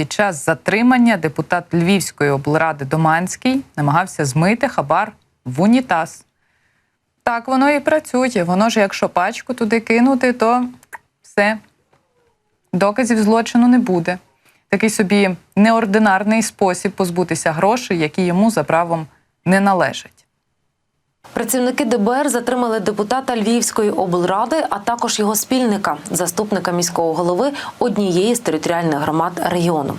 Під час затримання депутат Львівської облради Доманський намагався змити хабар в унітаз. Так воно і працює. Воно ж, якщо пачку туди кинути, то все. Доказів злочину не буде. Такий собі неординарний спосіб позбутися грошей, які йому за правом не належать. Працівники ДБР затримали депутата Львівської облради, а також його спільника, заступника міського голови однієї з територіальних громад регіону.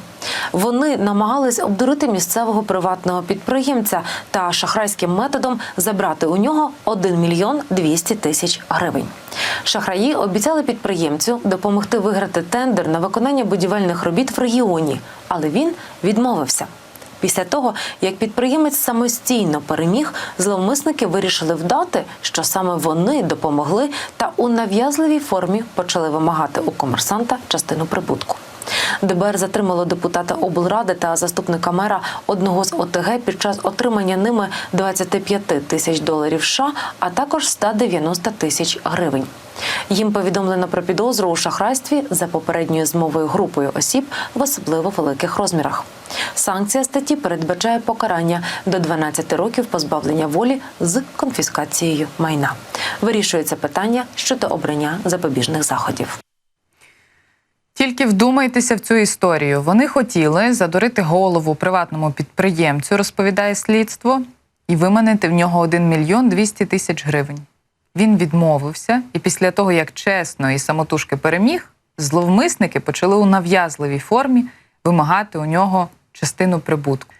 Вони намагались обдурити місцевого приватного підприємця та шахрайським методом забрати у нього 1 мільйон 200 тисяч гривень. Шахраї обіцяли підприємцю допомогти виграти тендер на виконання будівельних робіт в регіоні, але він відмовився. Після того, як підприємець самостійно переміг, зловмисники вирішили вдати, що саме вони допомогли та у нав'язливій формі почали вимагати у комерсанта частину прибутку. ДБР затримало депутата облради та заступника мера одного з ОТГ під час отримання ними 25 тисяч доларів США, а також 190 тисяч гривень. Їм повідомлено про підозру у шахрайстві за попередньою змовою групою осіб в особливо великих розмірах. Санкція статті передбачає покарання до 12 років позбавлення волі з конфіскацією майна. Вирішується питання щодо обрання запобіжних заходів. Тільки вдумайтеся в цю історію. Вони хотіли задурити голову приватному підприємцю, розповідає слідство, і виманити в нього 1 мільйон 200 тисяч гривень. Він відмовився, і після того, як чесно і самотужки переміг, зловмисники почали у нав'язливій формі вимагати у нього частину прибутку.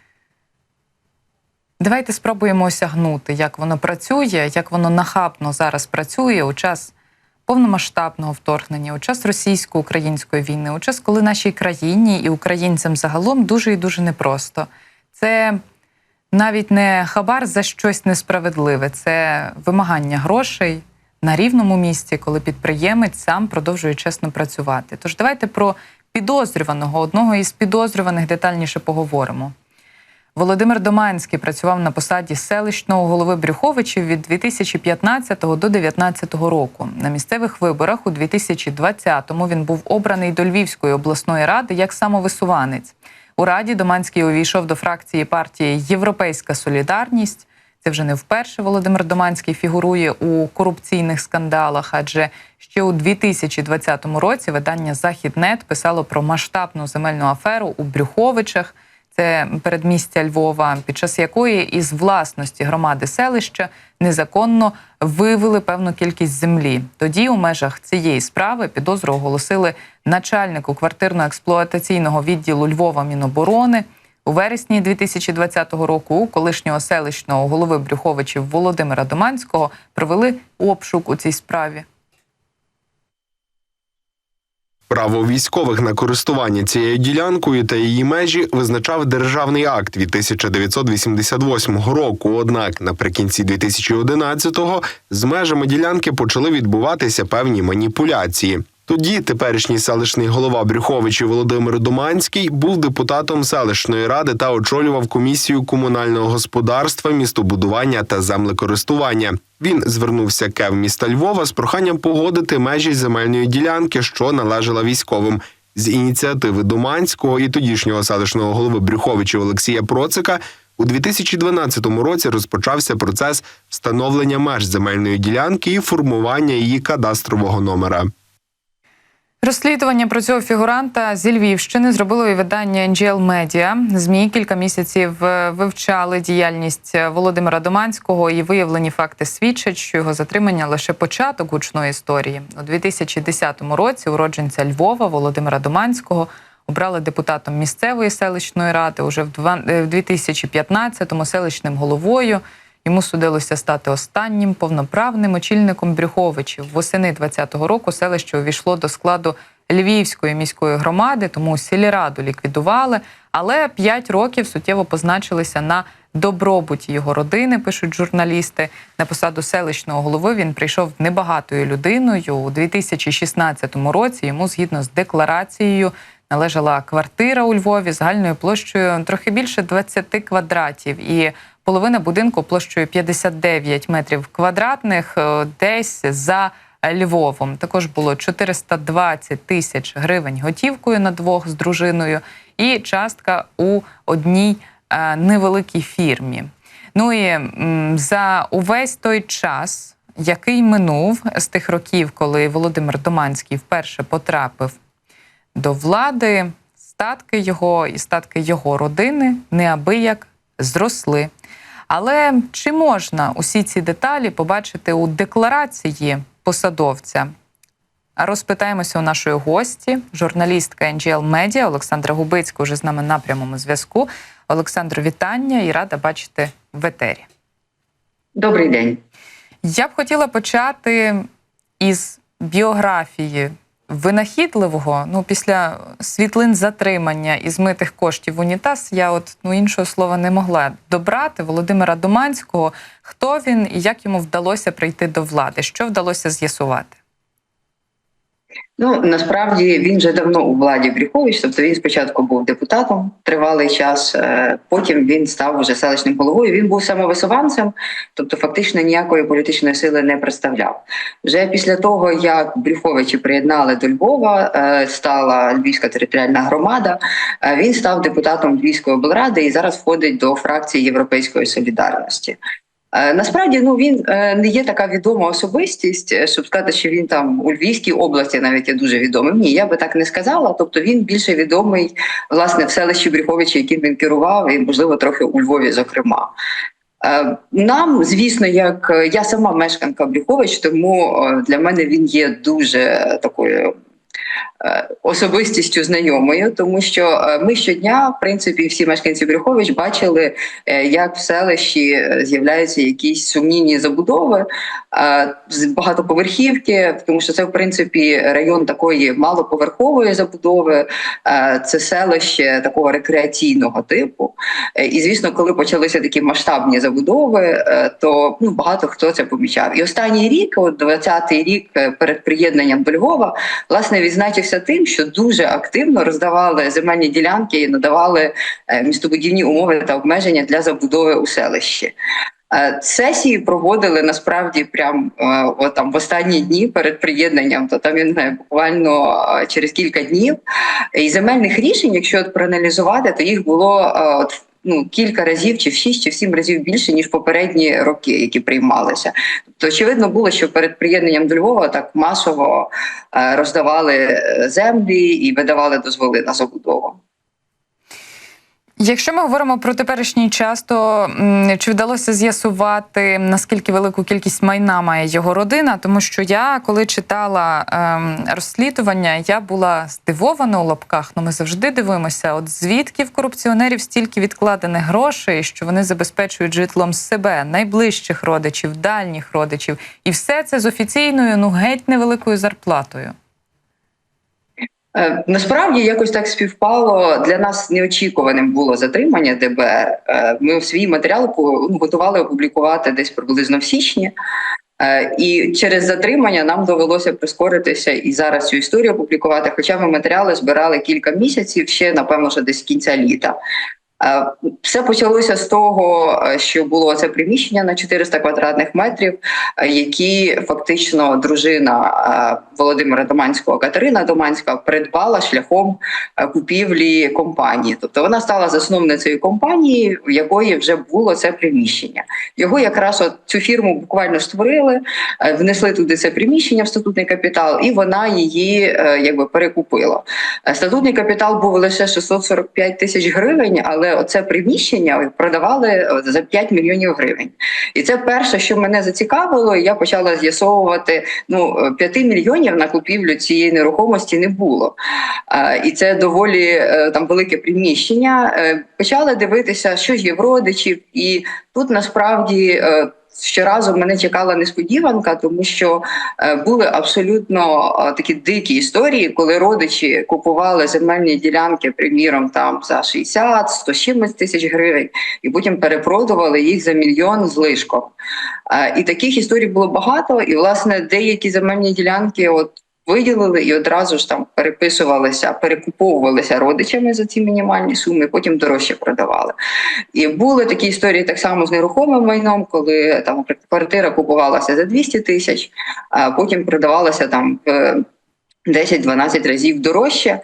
Давайте спробуємо осягнути, як воно працює, як воно нахабно зараз працює у час повномасштабного вторгнення, у час російсько-української війни, у час, коли нашій країні і українцям загалом дуже і дуже непросто. Це навіть не хабар за щось несправедливе, це вимагання грошей на рівному місці, коли підприємець сам продовжує чесно працювати. Тож давайте про підозрюваного, одного із підозрюваних детальніше поговоримо. Володимир Доманський працював на посаді селищного голови Брюховичів від 2015 до 2019 року. На місцевих виборах у 2020-му він був обраний до Львівської обласної ради як самовисуванець. У раді Доманський увійшов до фракції партії Європейська Солідарність. Це вже не вперше Володимир Доманський фігурує у корупційних скандалах, адже ще у 2020 році видання Західнет писало про масштабну земельну аферу у Брюховичах. Це передмістя Львова, під час якої із власності громади селища незаконно вивели певну кількість землі. Тоді у межах цієї справи підозру оголосили начальнику квартирно-експлуатаційного відділу Львова Міноборони. У вересні 2020 року у колишнього селищного голови Брюховичів Володимира Доманського провели обшук у цій справі. Право військових на користування цією ділянкою та її межі визначав державний акт від 1988 року. Однак наприкінці 2011-го з межами ділянки почали відбуватися певні маніпуляції. Тоді теперішній селищний голова Брюховичі Володимир Доманський був депутатом селищної ради та очолював комісію комунального господарства, містобудування та землекористування. Він звернувся кев міста Львова з проханням погодити межі земельної ділянки, що належала військовим. З ініціативи Доманського і тодішнього селищного голови Брюховичів Олексія Процика у 2012 році розпочався процес встановлення меж земельної ділянки і формування її кадастрового номера. Розслідування про цього фігуранта зі Львівщини зробило і видання NGL Media. Змі кілька місяців е, вивчали діяльність Володимира Доманського і виявлені факти свідчать, що його затримання лише початок гучної історії. У 2010 році уродженця Львова Володимира Доманського обрали депутатом місцевої селищної ради. Уже в 2015-му селищним головою. Йому судилося стати останнім повноправним очільником Брюховичів. Восени 20-го року селище увійшло до складу Львівської міської громади, тому сільраду ліквідували. Але п'ять років суттєво позначилися на добробуті його родини. Пишуть журналісти. На посаду селищного голови він прийшов небагатою людиною у 2016 році. Йому згідно з декларацією. Належала квартира у Львові загальною площею трохи більше 20 квадратів, і половина будинку площею 59 метрів квадратних, е, десь за Львовом. Також було 420 тисяч гривень готівкою на двох з дружиною, і частка у одній е, невеликій фірмі. Ну і за увесь той час, який минув з тих років, коли Володимир Доманський вперше потрапив до влади, статки його і статки його родини неабияк зросли. Але чи можна усі ці деталі побачити у декларації посадовця? Розпитаємося у нашої гості, журналістка NGL Media Олександра Губицька, вже з нами на прямому зв'язку. Олександру, вітання і рада бачити в етері. Добрий день. Я б хотіла почати із біографії винахідливого. Ну, після світлин затримання і змитих коштів унітаз, я от ну іншого слова не могла добрати Володимира Доманського. Хто він і як йому вдалося прийти до влади? Що вдалося з'ясувати? Ну насправді він вже давно у владі Брюхович, тобто він спочатку був депутатом тривалий час, е, потім він став уже селищним головою. Він був самовисуванцем, тобто фактично ніякої політичної сили не представляв. Вже після того, як Брюховичі приєднали до Львова, е, стала Львівська територіальна громада. е, Він став депутатом Львівської облради і зараз входить до фракції Європейської солідарності. Е, Насправді ну він е, не є така відома особистість, е, щоб сказати, що він там у Львівській області навіть є дуже відомим. Ні, я би так не сказала. Тобто він більше відомий власне в селищі Брюховичі, яким він керував, і можливо трохи у Львові, зокрема. Нам, звісно, як я сама мешканка Брюхович, тому для мене він є дуже такою особистістю знайомою, тому що е, ми щодня, в принципі, всі мешканці Брюхович бачили, е, як в селищі е, з'являються якісь сумнівні забудови е, з багатоповерхівки, тому що це, в принципі, район такої малоповерхової забудови, е, це селище такого рекреаційного типу. Е, І звісно, коли почалися такі масштабні забудови, е, то ну багато хто це помічав. І останній рік, от 20-й рік е, перед приєднанням до Львова, власне відзначився тим, що дуже активно роздавали земельні ділянки і надавали е, містобудівні умови та обмеження для забудови у селищі. Е, Сесії проводили насправді прям е, от там в останні дні перед приєднанням, то там я буквально через кілька днів. І земельних рішень, якщо от проаналізувати, то їх було от ну кілька разів, чи в шість, чи в сім разів більше ніж попередні роки, які приймалися. Тобто, очевидно було, що перед приєднанням до Львова так масово е, роздавали е, землі і видавали дозволи на забудову. Якщо ми говоримо про теперішній час, то чи вдалося з'ясувати наскільки велику кількість майна має його родина? Тому що я, коли читала ем, розслідування, я була здивована у лапках. Ну ми завжди дивимося, от звідки в корупціонерів стільки відкладених грошей, що вони забезпечують житлом себе, найближчих родичів, дальніх родичів, і все це з офіційною, ну геть невеликою зарплатою. Е, Насправді якось так співпало для нас неочікуваним було затримання ДБР. Е, Ми свій матеріал ну, готували опублікувати десь приблизно в січні. Е, І через затримання нам довелося прискоритися і зараз цю історію опублікувати. Хоча ми матеріали збирали кілька місяців, ще напевно, що десь кінця літа. Е, Все почалося з того, е, що було це приміщення на 400 квадратних метрів, е, які фактично дружина Володимира Доманського Катерина Доманська придбала шляхом купівлі компанії. Тобто вона стала засновницею компанії, в якої вже було це приміщення. Його якраз от цю фірму буквально створили, внесли туди це приміщення в статутний капітал, і вона її якби перекупила. Статутний капітал був лише 645 тисяч гривень, але оце приміщення продавали е, за 5 мільйонів гривень. І це перше, що мене зацікавило, і я почала з'ясовувати. Ну, е, 5 мільйонів на купівлю цієї нерухомості не було. Е, І це доволі е, там велике приміщення. Е, Почала дивитися, що ж є в родичів, і тут насправді. Щоразу мене чекала несподіванка, тому що е, були абсолютно е, такі дикі історії, коли родичі купували земельні ділянки, приміром, там за 60 100 чимось тисяч гривень, і потім перепродували їх за мільйон з лишком. Е, І таких історій було багато. І власне деякі земельні ділянки, от виділили і одразу ж там переписувалися, перекуповувалися родичами за ці мінімальні суми, потім дорожче продавали. І були такі історії так само з нерухомим майном, коли там квартира купувалася за 200 тисяч, а потім продавалася там в 10-12 разів дорожче.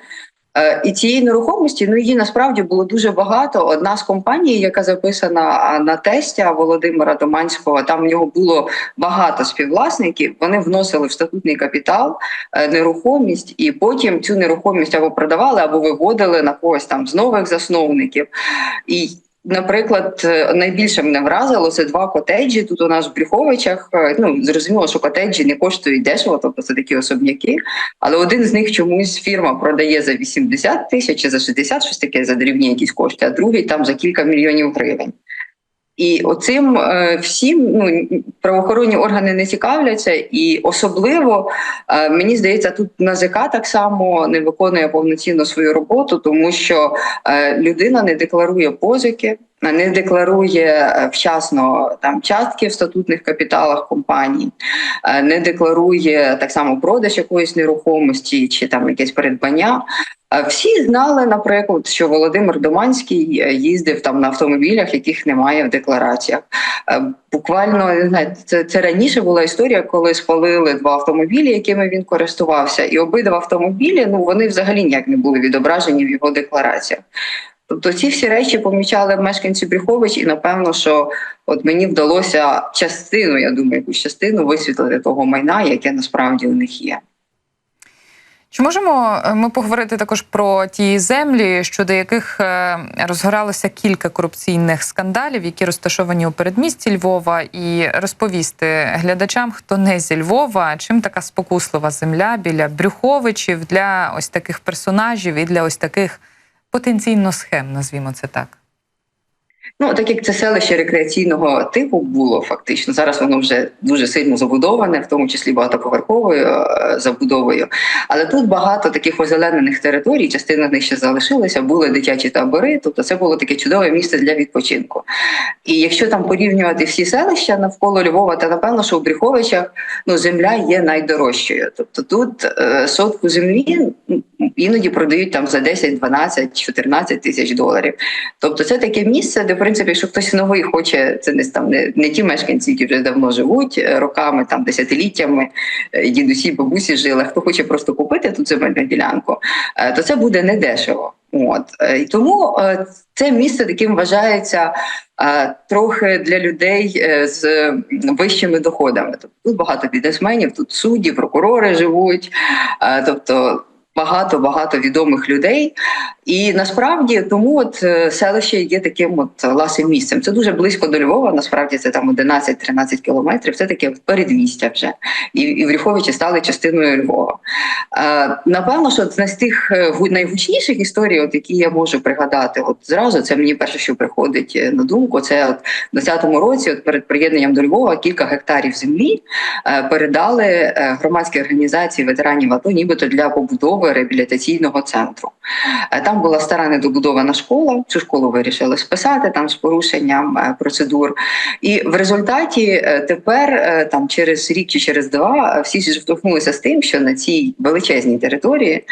Е, І цієї нерухомості ну її насправді було дуже багато. Одна з компаній, яка записана на тестя Володимира Доманського, там в нього було багато співвласників. Вони вносили в статутний капітал е, нерухомість, і потім цю нерухомість або продавали, або виводили на когось там з нових засновників. І Наприклад, е, найбільше мене вразило це два котеджі. Тут у нас в Брюховичах. Е, Ну зрозуміло, що котеджі не коштують дешево, тобто це такі особняки. Але один з них чомусь фірма продає за 80 тисяч за 60, щось таке за дрібні якісь кошти, а другий там за кілька мільйонів гривень. І оцим е, всім ну правоохоронні органи не цікавляться, і особливо е, мені здається, тут НАЗК так само не виконує повноцінно свою роботу, тому що е, людина не декларує позики, не декларує вчасно там частки в статутних капіталах компаній, не декларує так само продаж якоїсь нерухомості чи там якесь передбання. Всі знали, наприклад, що Володимир Доманський е, їздив там на автомобілях, яких немає в деклараціях. Е, Буквально не знаю, це, це раніше була історія, коли спалили два автомобілі, якими він користувався, і обидва автомобілі ну вони взагалі ніяк не були відображені в його деклараціях. Тобто ці всі речі помічали мешканці Брюхович, і напевно, що от мені вдалося частину, я думаю, якусь частину висвітлити того майна, яке насправді у них є. Чи можемо е, ми поговорити також про ті землі, щодо яких е, розгоралося кілька корупційних скандалів, які розташовані у передмісті Львова, і розповісти глядачам, хто не зі Львова, чим така спокуслива земля біля Брюховичів для ось таких персонажів і для ось таких потенційно схем, назвімо це так. Ну, так як це селище рекреаційного типу було фактично, зараз воно вже дуже сильно забудоване, в тому числі багатоповерховою е, забудовою. Але тут багато таких озеленених територій, частина з них ще залишилася, були дитячі табори, тобто це було таке чудове місце для відпочинку. І якщо там порівнювати всі селища навколо Львова, то напевно, що в Брюховичах ну, земля є найдорожчою. Тобто тут е, сотку землі іноді продають там за 10, 12, 14 тисяч доларів. Тобто це таке місце, де принципі, якщо хтось новий хоче, це не там не, не ті мешканці, які вже давно живуть е, роками, там десятиліттями, е, дідусі, бабусі жили. Хто хоче просто купити тут земельну ділянку, е, то це буде недешево. От і тому це місце таким вважається трохи для людей з вищими доходами. Тобто тут багато бізнесменів, тут судді, прокурори живуть. Тобто багато багато відомих людей. І насправді тому от е, селище є таким от ласим місцем. Це дуже близько до Львова. Насправді це там 11-13 кілометрів. Це таке передмістя вже. І, і Вріховичі стали частиною Львова. Е, напевно, що з тих е, найгучніших історій, от які я можу пригадати, от зразу це мені перше, що приходить е, на думку. Це от в 20-му році, от перед приєднанням до Львова, кілька гектарів землі е, передали е, громадській організації ветеранів АТО, нібито для побудови реабілітаційного центру. Е, Там була стара недобудована школа. Цю школу вирішили списати там з порушенням е, процедур. І в результаті е, тепер, там через рік чи через два, всі зіштовхнулися з тим, що на цій величезній території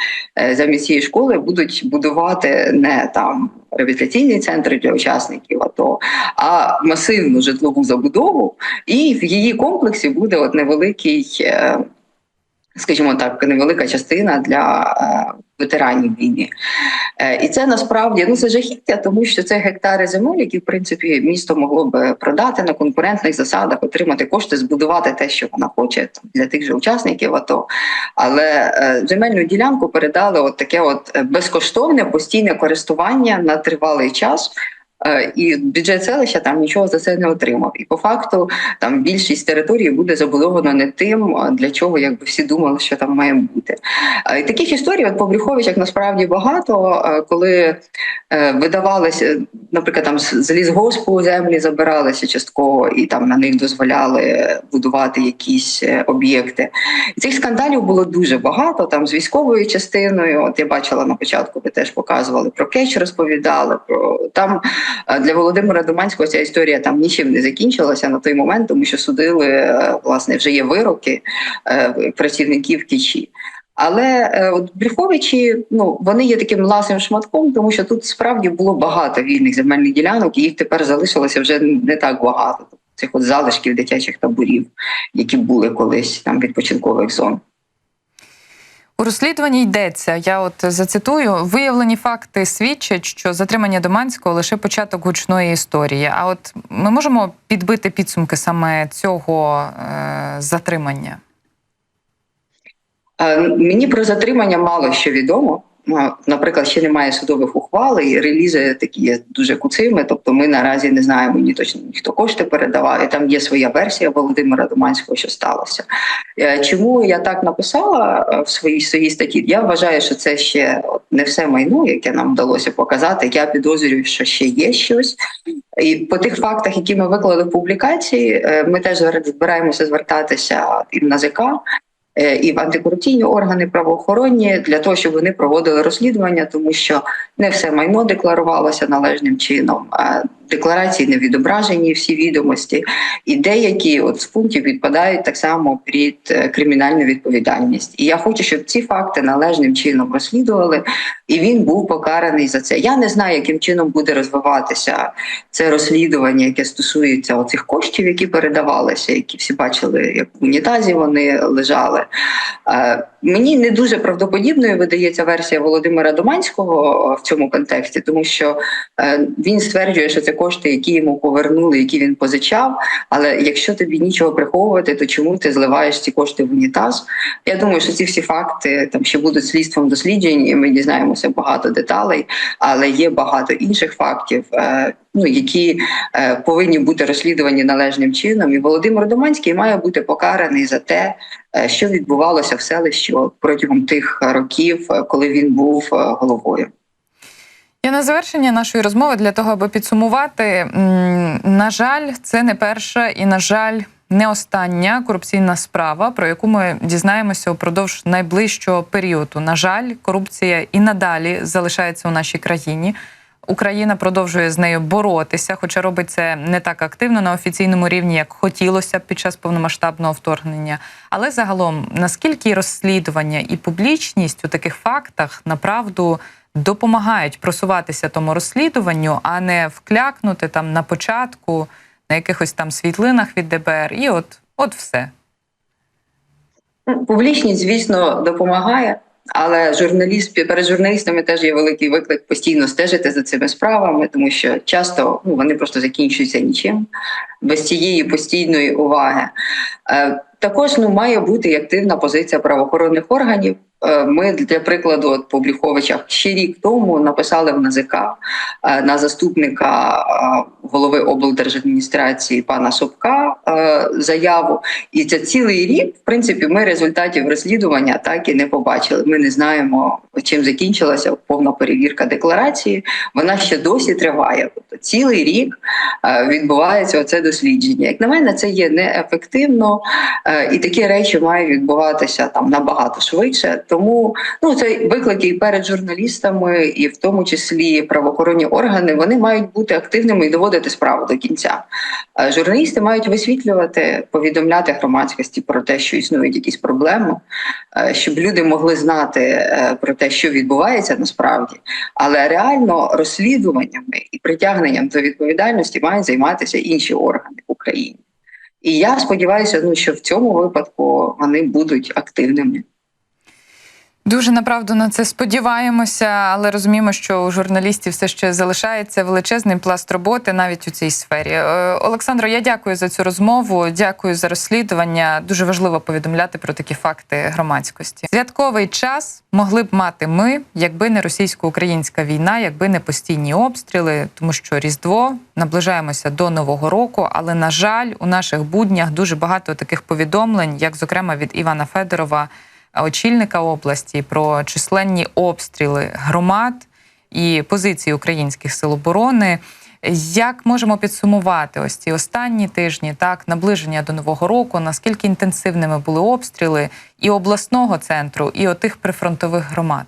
замість цієї школи будуть будувати не там реабілітаційний центр для учасників АТО, а масивну житлову забудову, і в її комплексі буде от невеликий. Скажімо так, невелика частина для е, ветеранів війни, е, і це насправді ну це жахіття, тому що це гектари земель, які в принципі місто могло би продати на конкурентних засадах, отримати кошти, збудувати те, що вона хоче для тих же учасників АТО. Але е, земельну ділянку передали от таке, от безкоштовне постійне користування на тривалий час. Е, І бюджет селища там нічого за це не отримав. І по факту там більшість території буде забудовано не тим, для чого якби всі думали, що там має бути. Е, І таких історій от по Брюховичах насправді багато, е, коли видавалися, наприклад, там з лісгоспу землі забиралися частково, і там на них дозволяли будувати якісь об'єкти. І цих скандалів було дуже багато. Там з військовою частиною. От я бачила на початку, ви теж показували про кетч, розповідали про там для Володимира Доманського ця історія там нічим не закінчилася на той момент, тому що судили е, власне вже є вироки е, працівників Кічі. Але е, от Брюховичі, ну вони є таким ласим шматком, тому що тут справді було багато вільних земельних ділянок, і їх тепер залишилося вже не так багато. Цих от залишків дитячих таборів, які були колись там відпочинкових зон. У розслідуванні йдеться. Я от зацитую: виявлені факти свідчать, що затримання Доманського лише початок гучної історії. А от ми можемо підбити підсумки саме цього е, затримання. Е, Мені про затримання мало що відомо. Ну, Наприклад, ще немає судових ухвал, і релізи такі є дуже куцими. Тобто, ми наразі не знаємо ні точно ніхто кошти передавав. І там є своя версія Володимира Доманського, що сталося. Е, Чому я так написала е, в своїй своїй статті? Я вважаю, що це ще не все майно, яке нам вдалося показати. Я підозрюю, що ще є щось. І по тих фактах, які ми виклали в публікації, е, ми теж збираємося звертатися і в НАЗК, і в антикорупційні органи правоохоронні для того, щоб вони проводили розслідування, тому що не все майно декларувалося належним чином. Декларації не відображені всі відомості, і деякі от з пунктів підпадають так само під е, кримінальну відповідальність. І я хочу, щоб ці факти належним чином розслідували, і він був покараний за це. Я не знаю, яким чином буде розвиватися це розслідування, яке стосується оцих коштів, які передавалися, які всі бачили, як в унітазі вони лежали. Е, Мені не дуже правдоподібною видається версія Володимира Доманського в цьому контексті, тому що е, він стверджує, що це кошти, які йому повернули, які він позичав. Але якщо тобі нічого приховувати, то чому ти зливаєш ці кошти в унітаз? Я думаю, що ці всі факти там ще будуть слідством досліджень, і ми дізнаємося багато деталей, але є багато інших фактів. е, Ну, які е, повинні бути розслідувані належним чином, і Володимир Доманський має бути покараний за те, е, що відбувалося в селищі протягом тих років, е, коли він був е, головою. Я на завершення нашої розмови для того, аби підсумувати, на жаль, це не перша і, на жаль, не остання корупційна справа, про яку ми дізнаємося упродовж найближчого періоду. На жаль, корупція і надалі залишається у нашій країні. Україна продовжує з нею боротися, хоча робить це не так активно на офіційному рівні, як хотілося під час повномасштабного вторгнення. Але загалом, наскільки розслідування і публічність у таких фактах направду допомагають просуватися тому розслідуванню, а не вклякнути там на початку на якихось там світлинах від ДБР, і от, от все. Публічність, звісно, допомагає, але журналіст перед журналістами теж є великий виклик постійно стежити за цими справами, тому що часто ну, вони просто закінчуються нічим без цієї постійної уваги. Е, також ну має бути активна позиція правоохоронних органів. Е, Ми для прикладу по Бліховичах ще рік тому написали в НАЗК е, на заступника е, голови облдержадміністрації пана Собка заяву. І це цілий рік, в принципі, ми результатів розслідування так і не побачили. Ми не знаємо, чим закінчилася повна перевірка декларації. Вона ще досі триває. Тобто цілий рік відбувається оце дослідження. Як на мене, це є неефективно, і такі речі мають відбуватися там набагато швидше. Тому ну це виклики і перед журналістами, і в тому числі правоохоронні органи. Вони мають бути активними і доводити справу до кінця. Е, Журналісти мають висвітлювати, повідомляти громадськості про те, що існують якісь проблеми, е, щоб люди могли знати е, про те, що відбувається насправді. Але реально розслідуваннями і притягненням до відповідальності мають займатися інші органи в Україні. І я сподіваюся, ну що в цьому випадку вони будуть активними. Дуже направду на це сподіваємося, але розуміємо, що у журналістів все ще залишається величезний пласт роботи навіть у цій сфері. Е, Олександро, я дякую за цю розмову. Дякую за розслідування. Дуже важливо повідомляти про такі факти громадськості. Святковий час могли б мати ми, якби не російсько-українська війна, якби не постійні обстріли, тому що Різдво наближаємося до Нового року. Але на жаль, у наших буднях дуже багато таких повідомлень, як зокрема від Івана Федорова очільника області про численні обстріли громад і позиції українських сил оборони. Як можемо підсумувати ось ці останні тижні, так наближення до нового року? Наскільки інтенсивними були обстріли і обласного центру, і отих прифронтових громад?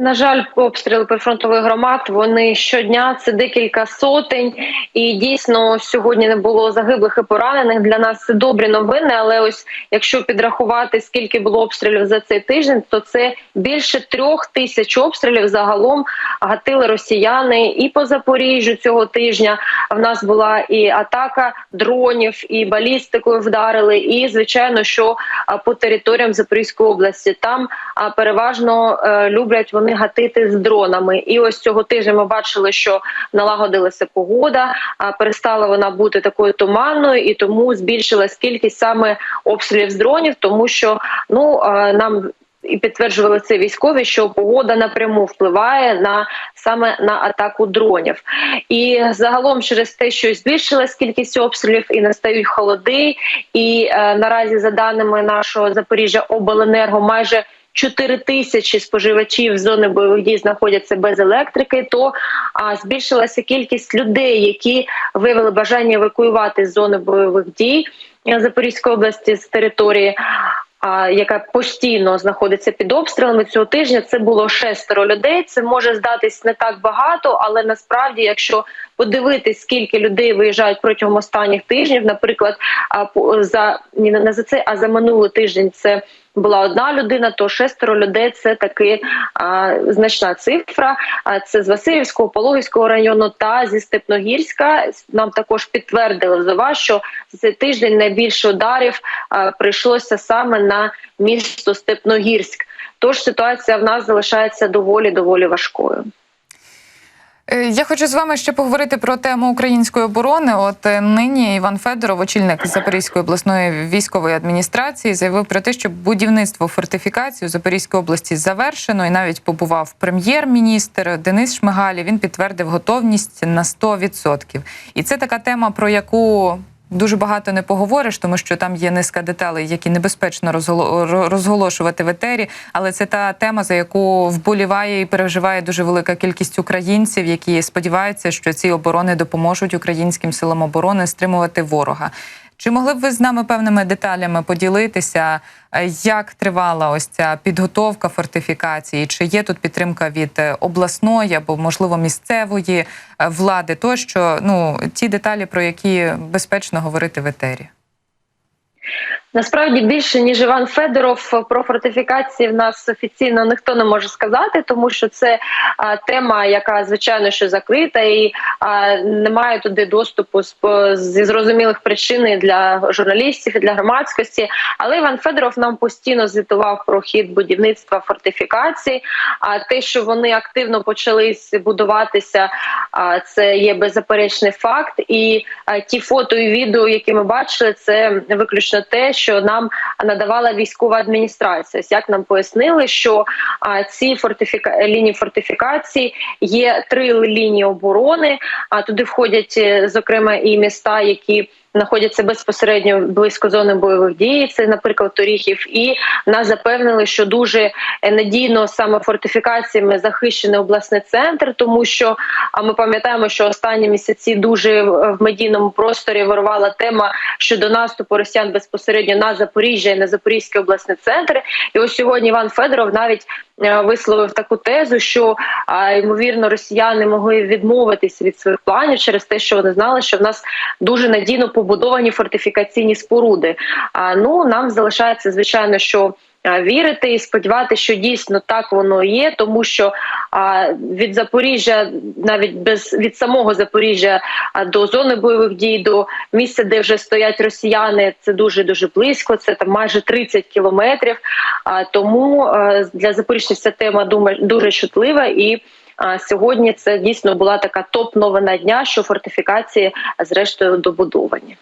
На жаль, обстріли прифронтових громад вони щодня це декілька сотень, і дійсно сьогодні не було загиблих і поранених. Для нас це добрі новини. Але ось якщо підрахувати скільки було обстрілів за цей тиждень, то це більше трьох тисяч обстрілів загалом гатили росіяни і по Запоріжжю цього тижня. В нас була і атака дронів, і балістикою вдарили. І звичайно, що по територіям Запорізької області там а, переважно е, люблять вони гатити з дронами. І ось цього тижня ми бачили, що налагодилася погода, а перестала вона бути такою туманною, і тому збільшилась кількість саме обстрілів з дронів, тому що ну е, нам. І підтверджували це військові, що погода напряму впливає на саме на атаку дронів, і загалом через те, що збільшилась кількість обстрілів і настають холоди. І е, наразі, за даними нашого Запоріжжя Обленерго, майже 4 тисячі споживачів зони бойових дій знаходяться без електрики, то а, збільшилася кількість людей, які виявили бажання евакуювати з зони бойових дій е, Запорізької області з території. Яка постійно знаходиться під обстрілами цього тижня, це було шестеро людей. Це може здатись не так багато, але насправді, якщо подивитись, скільки людей виїжджають протягом останніх тижнів, наприклад, за не за це, а за минулий тиждень це була одна людина, то шестеро людей це таки а, значна цифра. А це з Васильівського, Пологівського району та зі Степногірська. Нам також підтвердили зова, що цей тиждень найбільше ударів а, прийшлося саме на місто Степногірськ. Тож ситуація в нас залишається доволі доволі важкою. Е, Я хочу з вами ще поговорити про тему української оборони. От е, нині Іван Федоров, очільник Запорізької обласної військової адміністрації, заявив про те, що будівництво фортифікації у Запорізькій області завершено, і навіть побував прем'єр-міністр Денис Шмигалі. Він підтвердив готовність на 100%. І це така тема, про яку Дуже багато не поговориш, тому що там є низка деталей, які небезпечно розголо- розголошувати в етері. Але це та тема, за яку вболіває і переживає дуже велика кількість українців, які сподіваються, що ці оборони допоможуть українським силам оборони стримувати ворога. Чи могли б ви з нами певними деталями поділитися, е, як тривала ось ця підготовка фортифікації? Чи є тут підтримка від е, обласної або можливо місцевої е, влади? Тощо ну ті деталі, про які безпечно говорити в етері? Насправді більше ніж Іван Федоров про фортифікації в нас офіційно ніхто не може сказати, тому що це а, тема, яка звичайно що закрита, і а, немає туди доступу з зі зрозумілих причин для журналістів і для громадськості. Але Іван Федоров нам постійно звітував про хід будівництва фортифікацій. А те, що вони активно почались будуватися, а, це є беззаперечний факт. І а, ті фото і відео, які ми бачили, це виключно те, що нам надавала військова адміністрація. Як нам пояснили, що а, ці фортифіка... лінії фортифікації є три лінії оборони. А туди входять е, зокрема і міста, які знаходяться безпосередньо близько зони бойових дій. Це, наприклад, Торіхів, і нас запевнили, що дуже е, надійно саме фортифікаціями захищений обласний центр, тому що а ми пам'ятаємо, що останні місяці дуже е, в медійному просторі вирувала тема щодо наступу росіян безпосередньо на Запоріжжя і на Запорізький обласний центр. І ось сьогодні Іван Федоров навіть висловив таку тезу, що ймовірно росіяни могли відмовитися від своїх планів через те, що вони знали, що в нас дуже надійно побудовані фортифікаційні споруди. А ну нам залишається звичайно, що вірити і сподіватися, що дійсно так воно є, тому що від Запоріжжя, навіть без від самого Запоріжжя до зони бойових дій, до місця, де вже стоять росіяни, це дуже дуже близько. Це там майже 30 кілометрів. А тому для запоріжців ця тема думаю, дуже чутлива і. А сьогодні це дійсно була така топ новина дня, що фортифікації зрештою добудовані.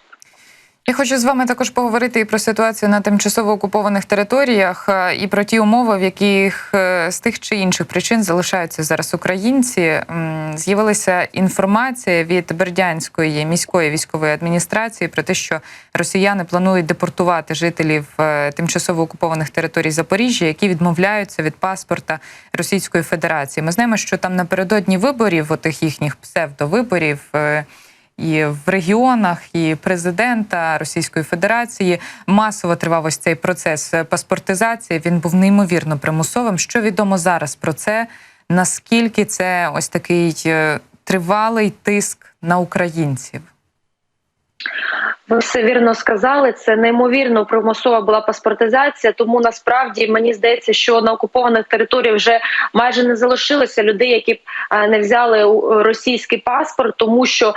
Я хочу з вами також поговорити і про ситуацію на тимчасово окупованих територіях, е, і про ті умови, в яких е, з тих чи інших причин залишаються зараз українці. З'явилася інформація від Бердянської міської військової адміністрації про те, що росіяни планують депортувати жителів е, тимчасово окупованих територій Запоріжжя, які відмовляються від паспорта Російської Федерації. Ми знаємо, що там напередодні виборів, отих їхніх псевдовиборів. Е, і в регіонах, і президента Російської Федерації. Масово тривав ось цей процес паспортизації. Він був неймовірно примусовим. Що відомо зараз про це? Наскільки це ось такий е, тривалий тиск на українців? Ви все вірно сказали. Це неймовірно примусова була паспортизація. Тому насправді мені здається, що на окупованих територіях вже майже не залишилося людей, які б е, не взяли у- російський паспорт, тому що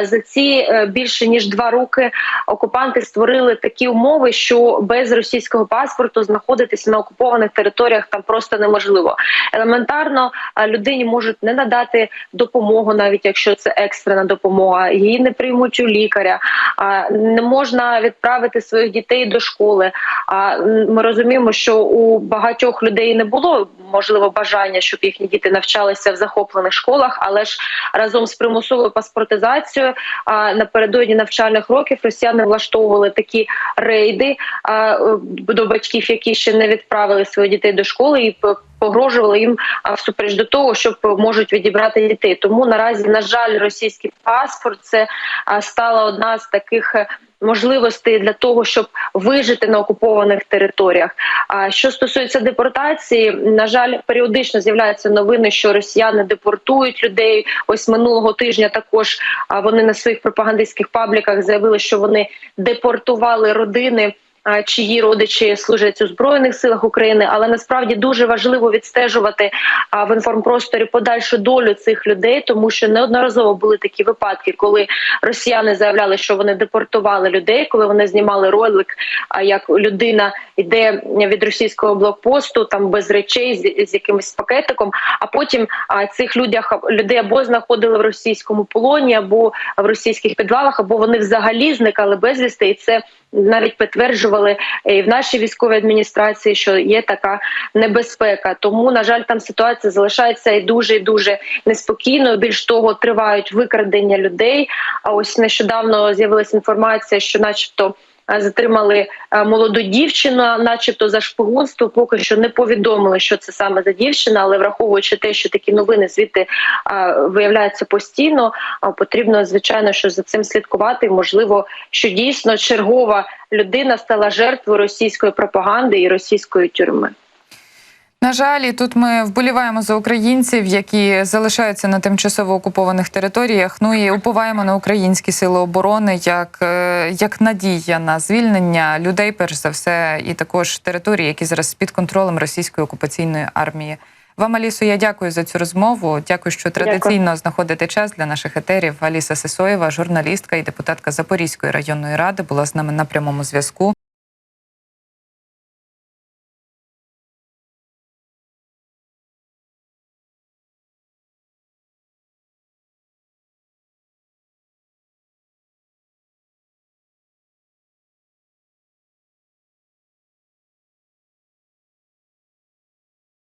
е, за ці е, більше ніж два роки окупанти створили такі умови, що без російського паспорту знаходитися на окупованих територіях там просто неможливо. Елементарно е, людині можуть не надати допомогу, навіть якщо це екстрена допомога. Її не приймуть у лікаря. Не можна відправити своїх дітей до школи. А ми розуміємо, що у багатьох людей не було можливо бажання, щоб їхні діти навчалися в захоплених школах, але ж разом з примусовою паспортизацією напередодні навчальних років росіяни влаштовували такі рейди до батьків, які ще не відправили своїх дітей до школи, і погрожували їм всупереч до того, що можуть відібрати дітей. Тому наразі, на жаль, російський паспорт це стала одна з таких. е, Можливостей для того, щоб вижити на окупованих територіях. А що стосується депортації, на жаль, періодично з'являються новини, що росіяни депортують людей. Ось минулого тижня також вони на своїх пропагандистських пабліках заявили, що вони депортували родини. Чиї родичі служать у збройних силах України, але насправді дуже важливо відстежувати в інформпросторі подальшу долю цих людей, тому що неодноразово були такі випадки, коли росіяни заявляли, що вони депортували людей, коли вони знімали ролик, як людина йде від російського блокпосту, там без речей, з, якимось пакетиком. А потім цих людях людей або знаходили в російському полоні, або в російських підвалах, або вони взагалі зникали безвісти, і це навіть підтверджували е, і в нашій військовій адміністрації, що є така небезпека. Тому на жаль, там ситуація залишається і дуже і дуже неспокійною. Більш того, тривають викрадення людей. А ось нещодавно з'явилася інформація, що, начебто. Е, Затримали е, молоду дівчину, начебто за шпигунство. Поки що не повідомили, що це саме за дівчина, але враховуючи те, що такі новини звідти е, виявляються постійно, потрібно звичайно, що за цим слідкувати. Можливо, що дійсно чергова людина стала жертвою російської пропаганди і російської тюрми. На жаль, і тут ми вболіваємо за українців, які залишаються на тимчасово окупованих територіях. Ну і уповаємо на українські сили оборони як, е, як надія на звільнення людей, перш за все, і також території, які зараз під контролем російської окупаційної армії. Вам, Алісо, я дякую за цю розмову. Дякую, що традиційно знаходите час для наших етерів. Аліса Сисоєва, журналістка і депутатка Запорізької районної ради, була з нами на прямому зв'язку.